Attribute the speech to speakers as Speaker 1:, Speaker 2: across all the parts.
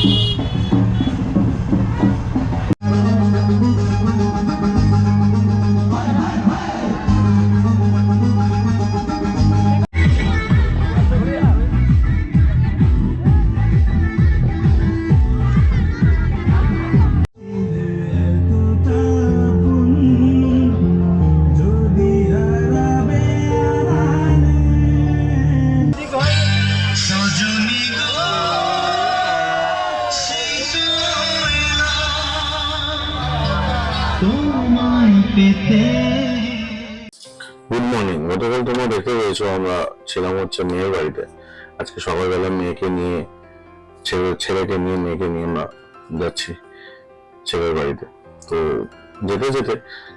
Speaker 1: Good হচ্ছে মেয়ের বাড়িতে। আজকে সকালবেলা মেয়েকে নিয়ে, ছেলে ছেলেকে নিয়ে, মেয়েকে নিয়ে আমরা যাচ্ছি ছেলের বাড়িতে। তো যেতে যেতে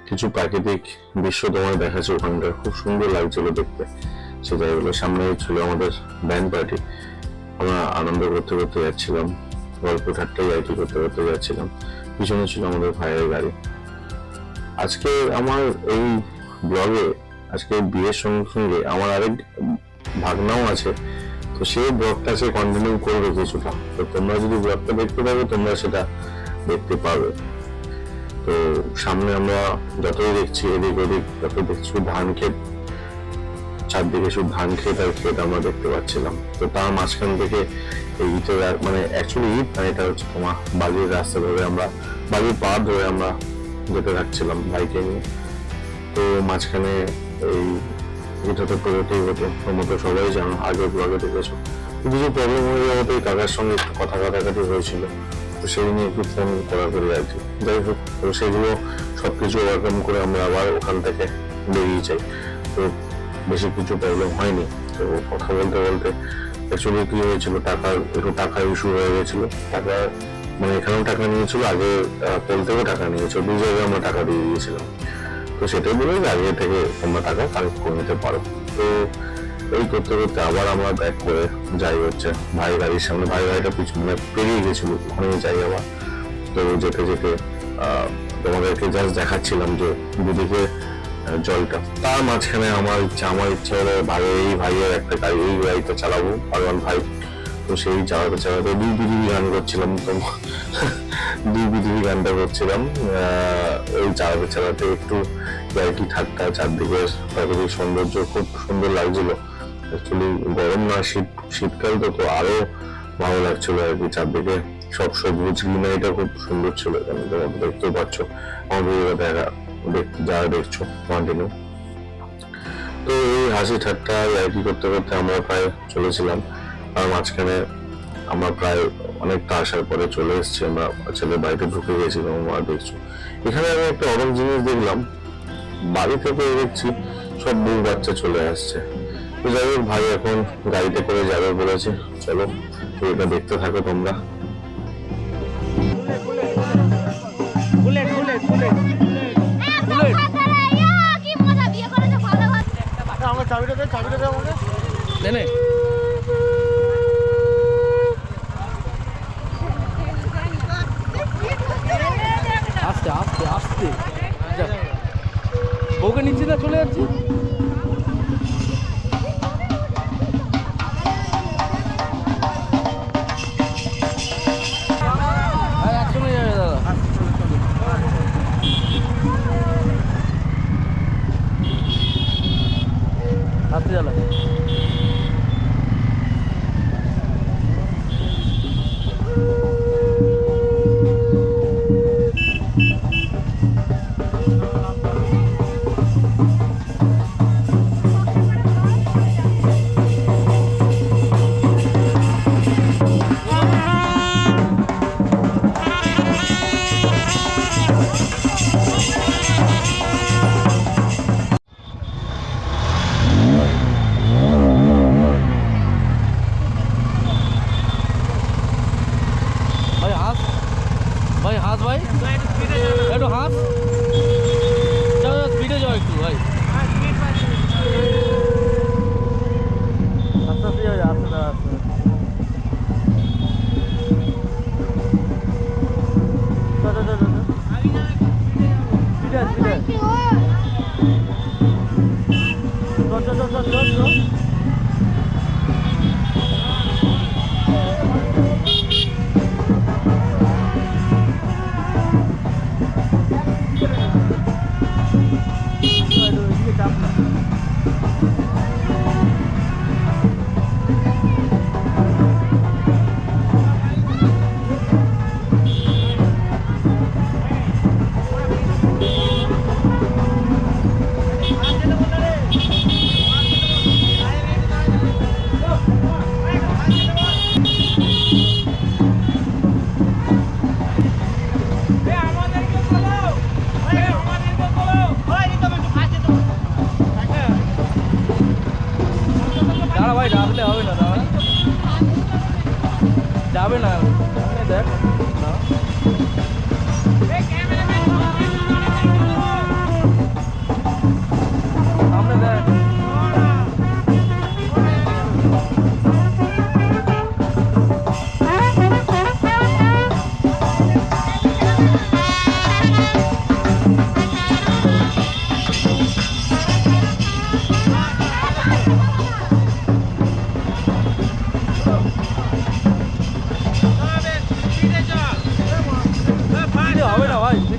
Speaker 1: কিছু প্রাকৃতিক দৃশ্য তোমার দেখাচ্ছে ওখানকার খুব সুন্দর লাগছিল দেখতে। সে জায়গাগুলো। সামনে ছিল আমাদের ব্যান্ড পার্টি আমরা আনন্দ করতে করতে যাচ্ছিলাম। গল্প ঠাট্টা আইটি করতে করতে যাচ্ছিলাম। পিছনে ছিল আমাদের ভাইয়ের গাড়ি। আজকে আমার এই ব্লগে আজকে বিয়ের সঙ্গে সঙ্গে আমার আরেক ভাগনাও আছে। তো সেই ব্লগটা সে কন্টিনিউ করবে কিছুটা। তো তোমরা যদি ব্লগটা দেখতে পাবে তোমরা সেটা দেখতে পাবে। তো সামনে আমরা যতই দেখছি, এদিক ওদিক যত দেখছি ধান ক্ষেত, চারদিকে শুধু ধান ক্ষেত আর ক্ষেত আমরা দেখতে পাচ্ছিলাম। তো তার মাঝখান থেকে এই ইটের মানে অ্যাকচুয়ালি ইট না, এটা হচ্ছে তোমার বালির রাস্তা ধরে আমরা, বালির পা ধরে আমরা যেতে থাকছিলাম বাইকে নিয়ে। তো মাঝখানে এই এটা তো পেরোতেই হতো তোমরা তো সবাই জানো আগের ব্লগে দেখেছ। কিছু প্রবলেম হয়ে যাওয়াতে কাকার সঙ্গে একটু কথা কাটাকাটি হয়েছিল। তো সেই নিয়ে একটু ফোন করা করি আর কি। যাই হোক, তো সেগুলো সবকিছু ওভারকাম করে আমরা আবার ওখান থেকে বেরিয়ে যাই। তো বেশি কিছু প্রবলেম হয়নি। তো কথা বলতে বলতে অ্যাকচুয়ালি কি হয়েছিল, টাকার একটু টাকার ইস্যু হয়ে গেছিল। টাকা মানে এখানেও টাকা নিয়েছিল, আগে পোল থেকেও টাকা নিয়েছিল। দুই জায়গায় আমরা টাকা দিয়ে দিয়েছিলাম। তো সেটাই বলে যে আগে থেকে তোমরা টাকা কালেক্ট করে নিতে পারো। তো এই করতে করতে আবার আমরা ব্যাক করে যাই হচ্ছে ভাই গাড়ির সামনে। ভাই গাড়িটা পিছনে মানে পেরিয়ে গেছিল ওখানে যাই আবার। তো যেতে যেতে তোমাদেরকে জাস্ট দেখাচ্ছিলাম যে দুদিকে জলটা। তার মাঝখানে আমার ইচ্ছা আমার ইচ্ছা হলো ভাই, এই ভাইয়ের একটা গাড়ি, এই গাড়িটা চালাবো। আর ভাই তো সেই চালাতে চালাতে দুই পৃথিবী গান করছিলাম তো দুই পৃথিবী গানটা করছিলাম। ওই চালাতে চালাতে একটু কি ঠাট্টা, চারদিকে প্রাকৃতিক সৌন্দর্য খুব সুন্দর লাগছিল। অ্যাকচুয়ালি গরম না, শীত, শীতকাল তো তো আরও ভালো লাগছিল আর কি চারদিকে। সব সবুজ গ্রিনারিটা খুব সুন্দর ছিল এখানে, তোমরা দেখতেও পাচ্ছ। আমার ভিডিও দেখা, দেখ- যারা দেখছ কন্টিনিউ তো এই হাসি ঠাট্টা আর কি করতে করতে আমরা প্রায় চলেছিলাম। আর মাঝখানে আমরা প্রায় অনেকটা আসার পরে চলে এসেছি আমরা ছেলের বাড়িতে ঢুকে গেছিলাম মা দেখছ। এখানে আমি একটা অনেক জিনিস দেখলাম বাড়ি থেকে দেখছি সব বউ বাচ্চা চলে আসছে। তো যাই হোক ভাই এখন গাড়িতে করে যাবে বলেছে চলো তো এটা দেখতে থাকো তোমরা।
Speaker 2: বুলেট বুলেট বুলেট বুলেট
Speaker 3: আমার চাবিটা দে চাবিটা দে আমাকে
Speaker 2: নেনে আস্তে আস্তে আস্তে যা। বউকে নিচ্ছি না চলে যাচ্ছি?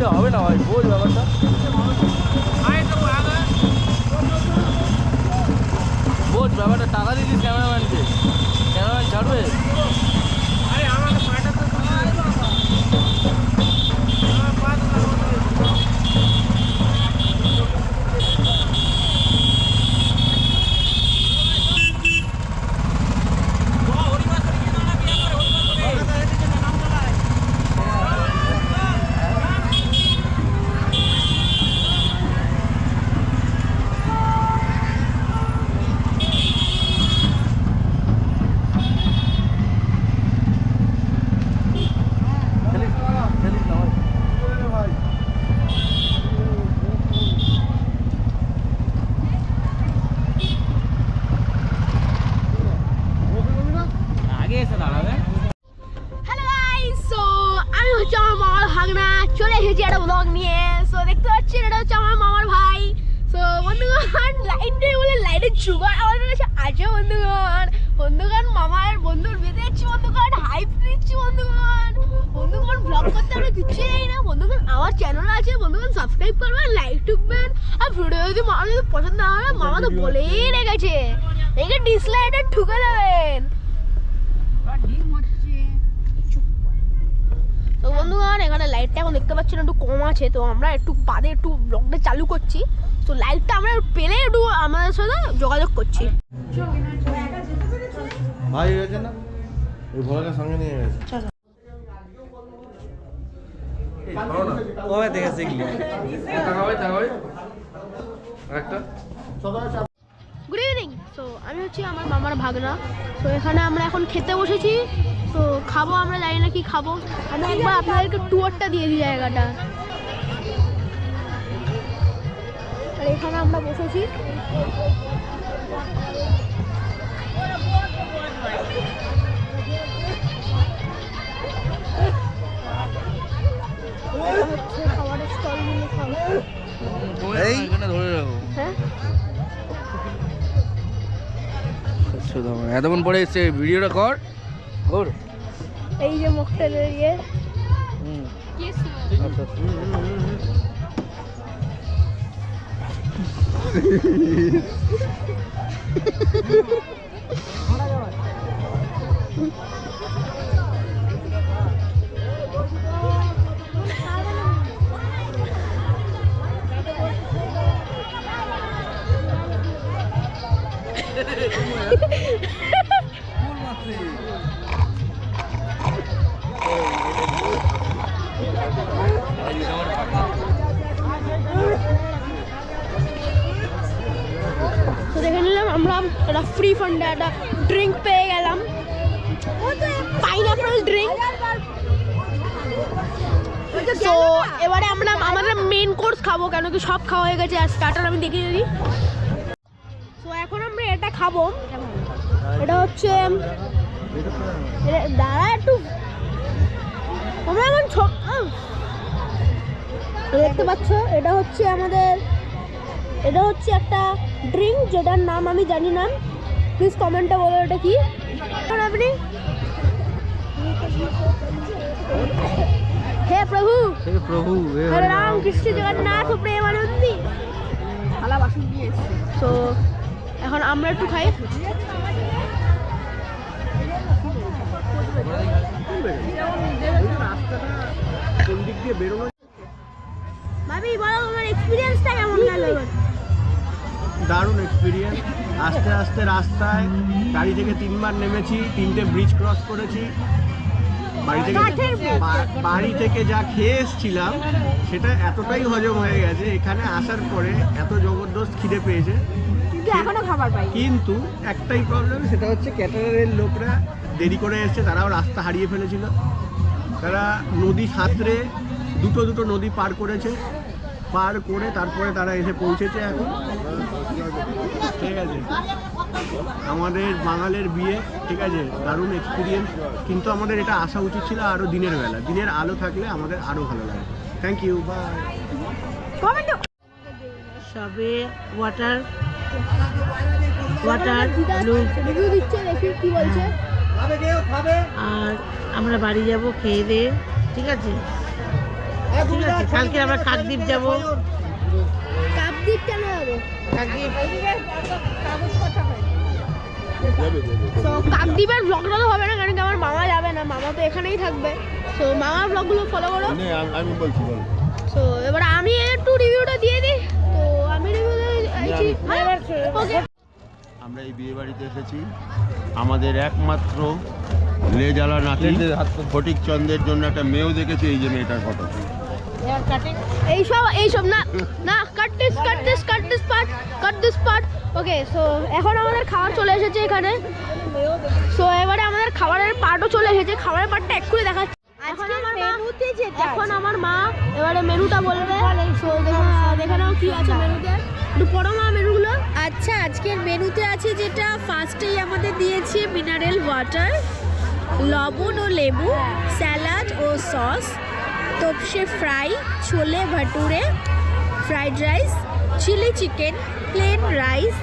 Speaker 2: না হবে না ভাই বোঝ ব্যাপারটা। বোঝ ব্যাপারটা টাকা দিয়েছিস ক্যামেরাম্যানকে ক্যামেরাম্যান ছাড়বে খেলিস খেলিস না ভাই আগে এসে দাঁড়াবে
Speaker 4: হ্যালো গাইস সো আমি হচ্ছে আমার মামার ভাগনা চলে এসেছি একটা ব্লগ নিয়ে সো দেখতে পাচ্ছেন এটা হচ্ছে আমার মামার ভাই সো বন্ধুগণ লাইট নেই বলে লাইটের জোগাড় আমাদের কাছে আছে বন্ধুগণ বন্ধুগণ মামার বন্ধুর বেঁধে যাচ্ছি বন্ধুগণ হাইপ দিচ্ছি বন্ধুগণ বন্ধুগণ ব্লগ করতে আমরা কিচ্ছু জানি না বন্ধুগণ আমার চ্যানেল আছে বন্ধুগণ সাবস্ক্রাইব করবেন লাইক টুকবেন আর ভিডিও যদি মামা যদি পছন্দ না হয় মামা তো বলেই রেখেছে ডিসলাইটে ঠুকে দেবেন তো বন্ধুগণ এখানে লাইটটা এখন দেখতে পাচ্ছেন একটু কম আছে। তো আমরা একটু বাদে একটু ব্লগটা চালু করছি। তো লাইটটা আমরা পেলে একটু আমাদের সাথে যোগাযোগ করছি।
Speaker 3: ভাই হয়েছে না? ওই ভোলাকে সঙ্গে নিয়ে গেছে।
Speaker 2: কবে ভাই একটা
Speaker 4: গুড ইভিনিং তো আমি হচ্ছি আমার মামার ভাগনা। তো এখানে আমরা এখন খেতে বসেছি। তো খাব আমরা জানি না কি খাব। আমি একবার আপনাদেরকে টুয়ারটা দিয়ে দিই জায়গাটা। আর এখানে আমরা বসেছি। খাবারের স্টল নিয়ে খাব
Speaker 2: ধরে রাখো
Speaker 4: হ্যাঁ?
Speaker 2: শুধু আমার। এতক্ষণ পরে এসছে। ভিডিওটা কর ঘোর।
Speaker 4: এই যে মকটেলের ইয়ে
Speaker 2: হুম।
Speaker 4: আচ্ছা। তো দেখে নিলাম, আমরা একটা ফ্রি ফান্ডে একটা ড্রিঙ্ক পেয়ে গেলাম। পাইনাপেল ড্রিঙ্ক তো এবারে আমরা আমাদের মেন কোর্স খাব কেন কি সব খাওয়া হয়ে গেছে আর স্টার্টার আমি এখন আমরা এটা খাব। এটা হচ্ছে এটা- দাঁড়া একটু। আমরা এখন! দেখতে পাচ্ছ এটা হচ্ছে আমাদের এটা হচ্ছে একটা ড্রিঙ্ক যেটার নাম আমি জানি না। প্লিজ কমেন্টে বলো এটা কি। আপনি হে প্রভু।
Speaker 2: হে প্রভু
Speaker 4: হরে রাম কৃষ্ণ জগন্নাথ প্রেমানন্দী। থালা বাসন দিয়ে তো এখন আমরা একটু খাই। ভাবি বলো তোমার এক্সপিরিয়েন্সটা কেমন গেল?
Speaker 3: দারুণ এক্সপিরিয়েন্স আস্তে আস্তে রাস্তায় গাড়ি থেকে তিনবার নেমেছি তিনটে ব্রিজ ক্রস করেছি। বাড়ি থেকে বাড়ি থেকে যা খেয়ে এসছিলাম সেটা এতটাই হজম হয়ে গেছে এখানে আসার পরে এত জবরদস্ত খিদে পেয়েছে।
Speaker 4: কিন্তু এখনও খাবার পাই
Speaker 3: কিন্তু একটাই প্রবলেম সেটা হচ্ছে ক্যাটারের লোকরা দেরি করে এসছে তারাও রাস্তা হারিয়ে ফেলেছিল। তারা নদী সাঁতরে দুটো দুটো নদী পার করেছে। পার করে তারপরে তারা এসে পৌঁছেছে এখন। ঠিক আছে। আমাদের বাঙালের বিয়ে ঠিক আছে দারুণ এক্সপিরিয়েন্স কিন্তু আমাদের এটা আসা উচিত ছিল আরও দিনের বেলা। দিনের আলো থাকলে আমাদের আরও ভালো লাগে। থ্যাংক ইউ বাই
Speaker 5: সবে ওয়াটার ওয়াটার
Speaker 4: রিভিউ দিচ্ছে দেখি কি বলছে।
Speaker 5: আর আমরা বাড়ি যাব খেয়ে দিয়ে ঠিক আছে? ঠিক আছে কালকে আমরা কাকদ্বীপ যাব।
Speaker 4: কেন
Speaker 5: কাকদ্বীপ
Speaker 4: তো কাকদ্বীপের ব্লগটা তো হবে না কারণ আমার মামা যাবে না মামা তো এখানেই থাকবে। তো মামার ব্লগগুলো ফলো করো।
Speaker 3: আমি বলছি
Speaker 4: তো এবার আমি একটু রিভিউটা দিয়ে দিই তো আমি রিভিউ দিয়েছি ওকে
Speaker 3: আমরা এই বিয়ে বাড়িতে এসেছি। আমাদের একমাত্র লেজালা নাতি। ফটিক চন্দ্রের জন্য একটা মেয়েও দেখেছি এই যে মেয়েটার ফটো।
Speaker 4: এইসব এইসব না না cut this cut this cut this part cut this part okay so এখন আমাদের খাবার চলে এসেছে এখানে। সো এবারে আমাদের খাবারের পার্টও চলে এসেছে। খাবারের পার্টটা এক্ষুনি দেখাচ্ছি। এখন আমার মা এখন আমার মা এবারে মেনুটা বলবে। সো দেখে দেখে নাও কি আছে মেনুতে একটু পড়ো মা মেনুগুলো
Speaker 6: আচ্ছা আজকের মেনুতে আছে যেটা ফার্স্টেই আমাদের দিয়েছে মিনারেল ওয়াটার লবণ ও লেবু স্যালাড ও সস তোপসে fry chole bhature fried rice chilli chicken plain rice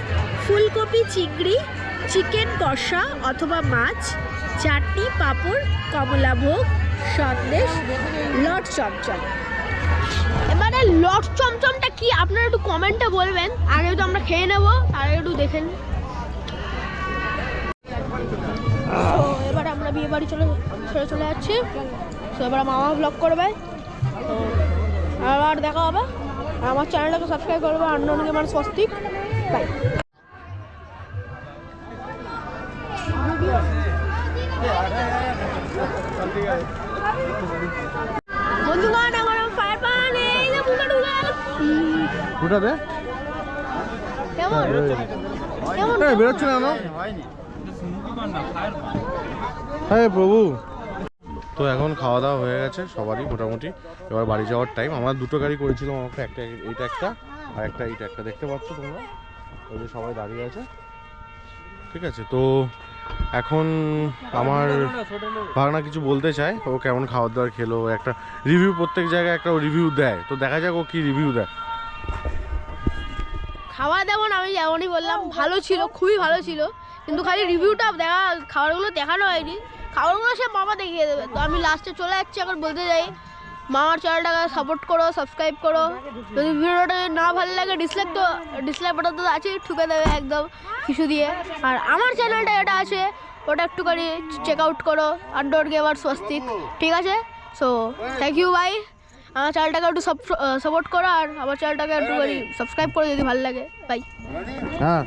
Speaker 6: ফুলকপি চিংড়ি চিকেন কষা অথবা মাছ চাটনি পাঁপড় কমলাভোগ সন্দেশ লট চমচম।
Speaker 4: এবারে লট চমচমটা কি? আপনারা একটু কমেন্টে বলবেন। আগে তো আমরা খেয়ে নেব আগে একটু দেখেন এবারে আমরা বিয়ে বাড়ি চলে, ছেড়ে চলে যাচ্ছি। তো এবার মামা ব্লগ করবে। তো আবার দেখা হবে। আমার চ্যানেলটাকে সাবস্ক্রাইব করবে আন্ডন গেমার স্বস্তিক। বাই বন্ধুগণ আমার ফায়ার পান এই যে বুকে ঢুকে গেল কেমন? কেমন?
Speaker 3: বেরোচ্ছে না আমার। হ্যাঁ প্রভু।
Speaker 7: তো এখন খাওয়া দাওয়া হয়ে গেছে সবারই মোটামুটি। এবার বাড়ি যাওয়ার টাইম আমরা দুটো গাড়ি করেছিলাম আমাকে একটা এইটা একটা আর একটা এইটা একটা। দেখতে পাচ্ছ তোমরা? ওই যে সবাই দাঁড়িয়ে আছে। ঠিক আছে তো এখন আমার ভাগনা কিছু বলতে চায়। ও কেমন খাবার দাবার খেলো একটা রিভিউ প্রত্যেক জায়গায় একটা রিভিউ দেয়। তো দেখা যাক ও কি রিভিউ দেয়।
Speaker 4: খাওয়া যেমন আমি যেমনই বললাম ভালো ছিল খুবই ভালো ছিল। কিন্তু খালি রিভিউটা দেখা খাবারগুলো দেখানো হয়নি। খাবারগুলো সে মামা দেখিয়ে দেবে। তো আমি লাস্টে চলে যাচ্ছি এখন বলতে যাই মামার চ্যানেলটাকে সাপোর্ট করো সাবস্ক্রাইব করো। যদি ভিডিওটা না ভালো লাগে ডিসলাইক তো ডিসলাইক বাটন তো আছেই ঠুকে দেবে একদম কিছু দিয়ে। আর আমার চ্যানেলটা এটা আছে ওটা একটুখানি চেক আউট করো। আন্ডোর গেমার স্বস্তিক ঠিক আছে? সো থ্যাংক ইউ বাই আমার চ্যানেলটাকে একটু সাপোর্ট করো আর আমার চ্যানেলটাকে একটুখানি সাবস্ক্রাইব করো যদি ভালো লাগে। বাই
Speaker 7: হ্যাঁ।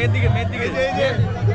Speaker 2: মেয়ের দিকে মেয়ের দিকে।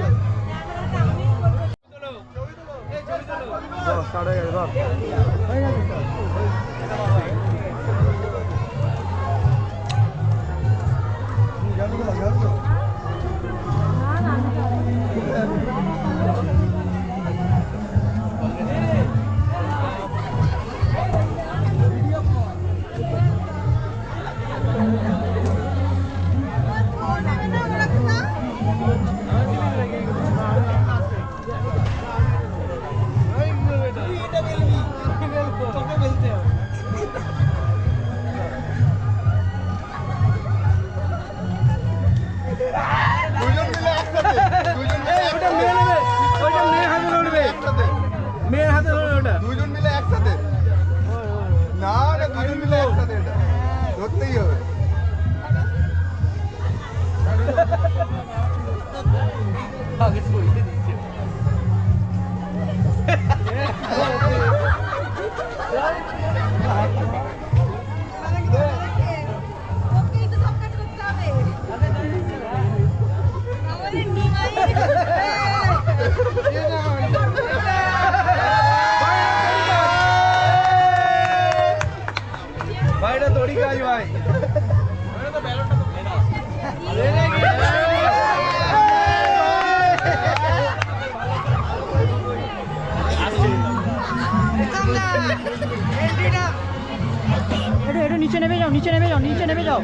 Speaker 5: নিচে নেমে যাও নিচে নেমে যাও নিচে নেমে যাও।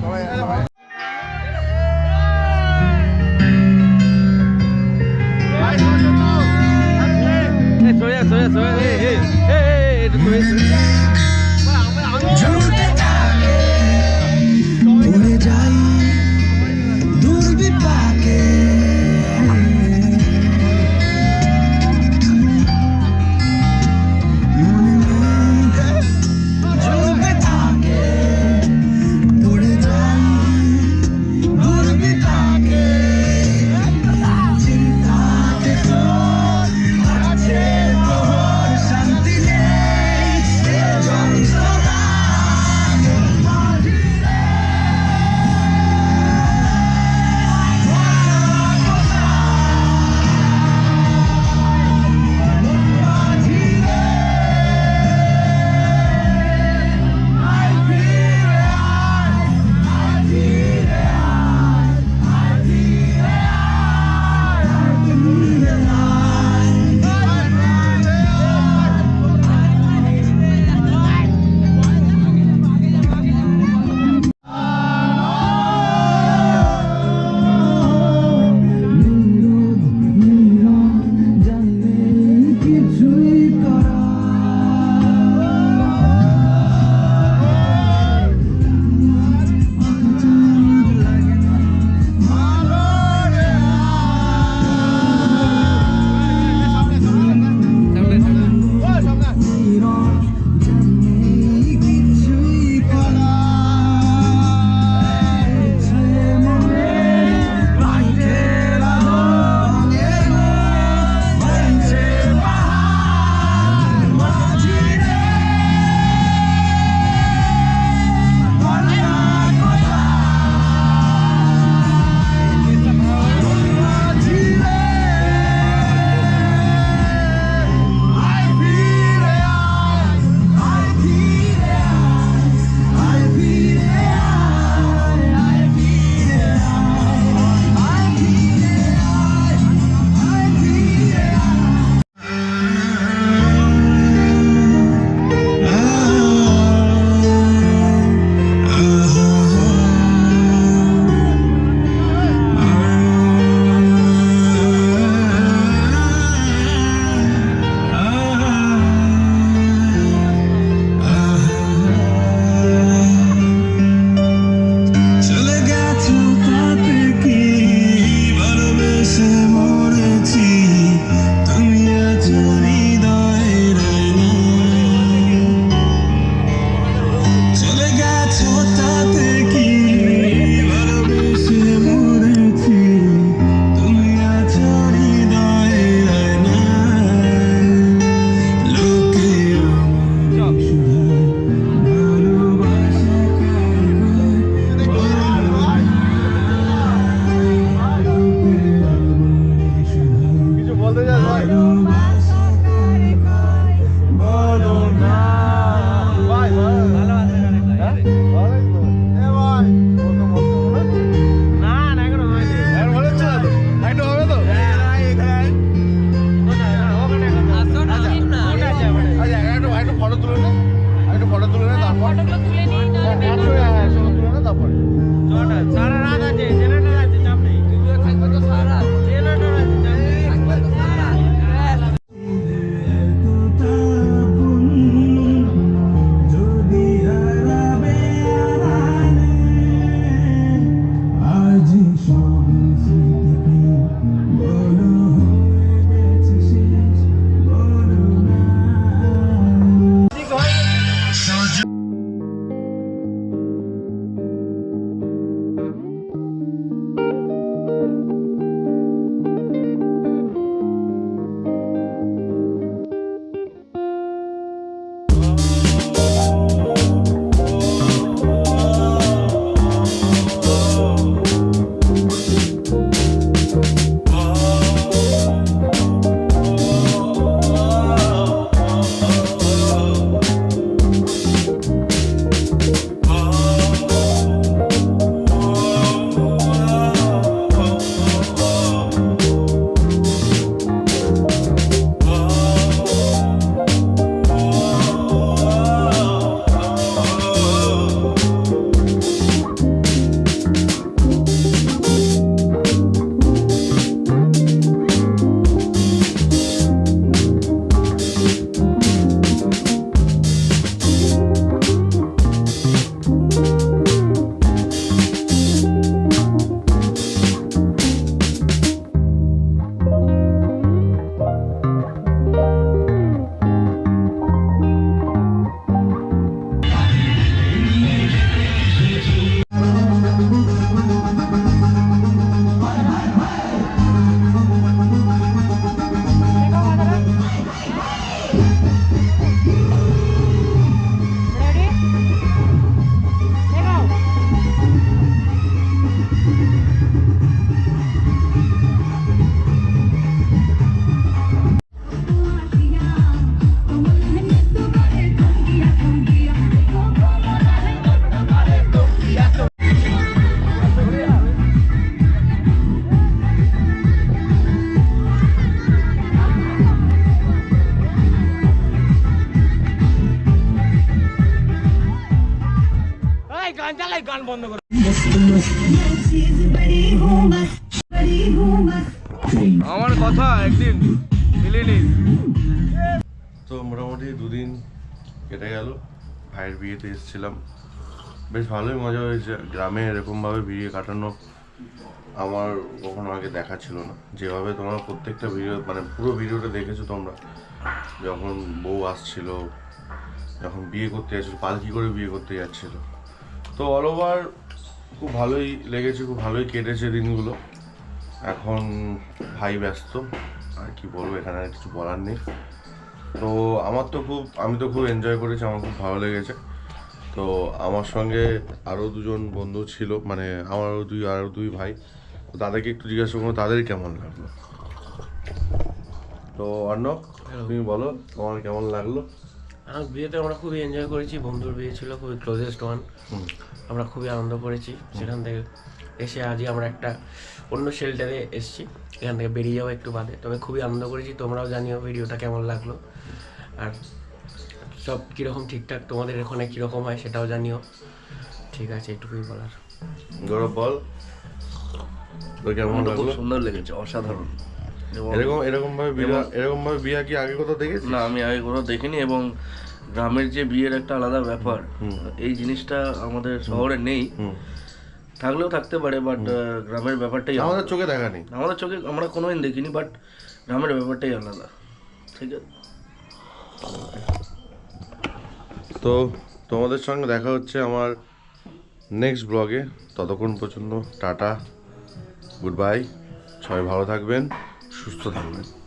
Speaker 2: সবাই একটু
Speaker 7: বেশ ভালোই মজা হয়েছে। গ্রামে এরকমভাবে বিয়ে কাটানো আমার কখনো আগে দেখা ছিল না। যেভাবে তোমরা প্রত্যেকটা ভিডিও মানে পুরো ভিডিওটা দেখেছ তোমরা। যখন বউ আসছিল, যখন বিয়ে করতে যাচ্ছিল পালকি করে বিয়ে করতে যাচ্ছিল। তো অল ওভার খুব ভালোই লেগেছে, খুব ভালোই কেটেছে দিনগুলো। এখন ভাই ব্যস্ত, আর কি বলব, এখানে আর কিছু বলার নেই। তো আমার তো খুব, আমি তো খুব এনজয় করেছি, আমার খুব ভালো লেগেছে। তো আমার সঙ্গে আরও দুজন বন্ধু ছিল মানে আমার আরও দুই আরও দুই ভাই। তো তাদেরকে একটু জিজ্ঞাসা করব তাদের কেমন লাগল? তো অর্ণব তুমি বলো তোমার কেমন লাগল?
Speaker 8: আমার বিয়েতে আমরা খুবই এনজয় করেছি বন্ধুর বিয়ে ছিল খুবই ক্লোজেস্ট ওয়ান আমরা খুবই আনন্দ করেছি সেখান থেকে এসে আজই আমরা একটা অন্য শেল্টারে এসেছি এখান থেকে বেরিয়ে যাব একটু বাদে। তবে খুবই আনন্দ করেছি তোমরাও জানিও ভিডিওটা কেমন লাগল। আর সব কীরকম ঠিকঠাক তোমাদের এখানে কীরকম হয় সেটাও জানিও। ঠিক আছে এটুকুই বলার।
Speaker 7: গৌরব বল। কেমন
Speaker 9: খুব
Speaker 7: লাগল?
Speaker 9: সুন্দর লেগেছে অসাধারণ।
Speaker 7: এরকম এরকম ভাবে বিয়া এরকম ভাবে বিয়া কি আগে কোথাও দেখেছিস?
Speaker 9: না আমি আগে কোথাও দেখিনি এবং গ্রামের যে বিয়ের একটা আলাদা ব্যাপার এই জিনিসটা আমাদের শহরে নেই। থাকলেও থাকতে পারে বাট গ্রামের ব্যাপারটাই
Speaker 7: আমাদের চোখে দেখা নেই।
Speaker 9: আমাদের চোখে আমরা কোনোদিন দেখিনি বাট গ্রামের ব্যাপারটাই আলাদা। ঠিক আছে?
Speaker 7: তো তোমাদের সঙ্গে দেখা হচ্ছে আমার নেক্সট ব্লগে ততক্ষণ পর্যন্ত টাটা গুড বাই সবাই ভালো থাকবেন, সুস্থ থাকবেন।